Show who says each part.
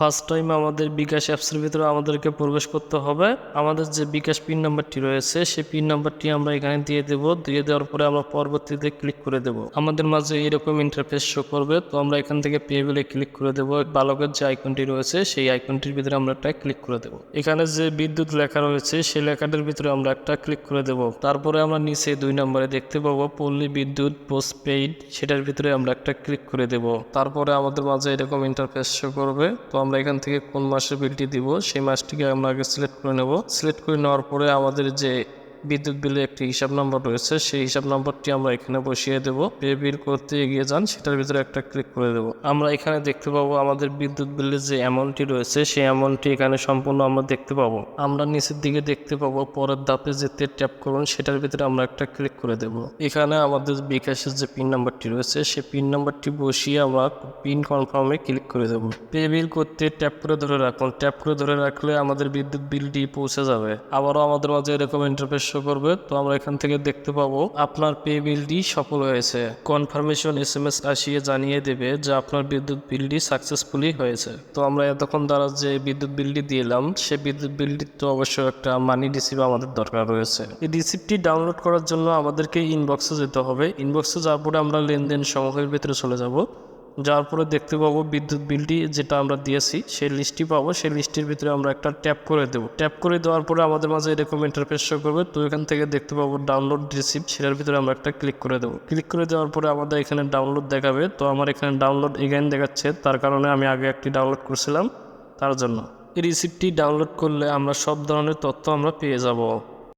Speaker 1: First time আমাদের বিকাশ অ্যাপসের ভিতরে আমাদেরকে প্রবেশ করতে হবে। আমাদের যে বিকাশ পিন নাম্বারটি রয়েছে, সেই পিন নাম্বারটি আমরা এখানে দিয়ে দেব। দিয়ে দেওয়ার পরে আমরা পরবর্তীতে ক্লিক করে দেব। আমাদের মাঝে এরকম ইন্টারফেস শো করবে। তো আমরা এখান থেকে পেবিলে ক্লিক করে দেব। বালকের যে আইকনটি রয়েছে, সেই আইকনটির ভিতরে আমরা একটা ক্লিক করে দেব। এখানে যে বিদ্যুৎ লেখা রয়েছে, সেই লেখাটির ভিতরে আমরা একটা ক্লিক করে দেব। তারপরে আমরা নিচে দুই নম্বরে দেখতে পাবো, পল্লী বিদ্যুৎ পোস্ট পেইড সেটার ভিতরে আমরা একটা ক্লিক করে দেব। তারপরে আমাদের মাঝে এরকম ইন্টারফেস শো করবে। তো আমরা এখান থেকে কোন মাসের বিলটি দিব, সেই মাসটিকে আমরা আগে সিলেক্ট করে নেব। সিলেক্ট করে নেওয়ার পরে আমাদের যে বিদ্যুৎ বিলের একটি হিসাব নম্বর রয়েছে। সেই হিসাব নম্বরটি আমরা এখানে বসিয়ে দেব। পে বিল করতে এগিয়ে যান, সেটার ভিতরে একটা ক্লিক করে দেব। আমরা এখানে দেখতে পাবো আমাদের বিদ্যুৎ বিলের যে অ্যামাউন্টটি রয়েছে, সেই অ্যামাউন্টটি এখানে সম্পূর্ণ আমরা দেখতে পাবো। আমরা নিচের দিকে দেখতে পাবো, পরের ধাপে যেতে ট্যাপ করুন, সেটার ভিতরে আমরা একটা ক্লিক করে দেব। এখানে আমাদের বিকাশের যে পিন নাম্বারটি রয়েছে, সেই পিন নাম্বারটি বসিয়ে আমরা পিন কনফার্মে ক্লিক করে দেব। পে বিল করতে ট্যাপ করে ধরে রাখুন। ট্যাপ করে ধরে রাখলে আমাদের বিদ্যুৎ বিলটি পৌঁছে যাবে। আবারও আমাদের মাঝে এরকম ইন্টারফেস শো করবে তো আমরা এখান থেকে দেখতে পাবো আপনার পে বিলটি সফল হয়েছে। কনফার্মেশন এস এম এস আসিয়ে জানিয়ে দেবে যে আপনার বিদ্যুৎ বিলটি সাকসেসফুলি হয়েছে। তো আমরা এতক্ষণ দ্বারা যে বিদ্যুৎ বিলটি দিলাম, সে বিদ্যুৎ বিলটি তো অবশ্যই একটা মানি রিসিভ আমাদের দরকার রয়েছে। এই রিসিপ্টটি ডাউনলোড করার জন্য আমাদেরকে ইনবক্সে যেতে হবে। ইনবক্সে যাওয়ার পরে আমরা লেনদেন সমূহের ভিতরে চলে যাব। যাওয়ার পরে দেখতে পাবো বিদ্যুৎ বিলটি যেটা আমরা দিয়েছি, সেই লিস্টটি পাবো। সেই লিস্টের ভিতরে আমরা একটা ট্যাপ করে দেবো। ট্যাপ করে দেওয়ার পরে আমাদের মাঝে এরকম ইন্টারফেস শো করবে। তো এখান থেকে দেখতে পাবো ডাউনলোড রিসিপ্ট সেটার ভিতরে আমরা একটা ক্লিক করে দেবো। ক্লিক করে দেওয়ার পরে আমাদের এখানে ডাউনলোড দেখাবে। তো আমার এখানে ডাউনলোড এগেন দেখাচ্ছে। তার কারণে আমি আগে একটি ডাউনলোড করছিলাম তার জন্য। এই রিসিপ্টটি ডাউনলোড করলে আমরা সব ধরনের তথ্য আমরা পেয়ে যাব।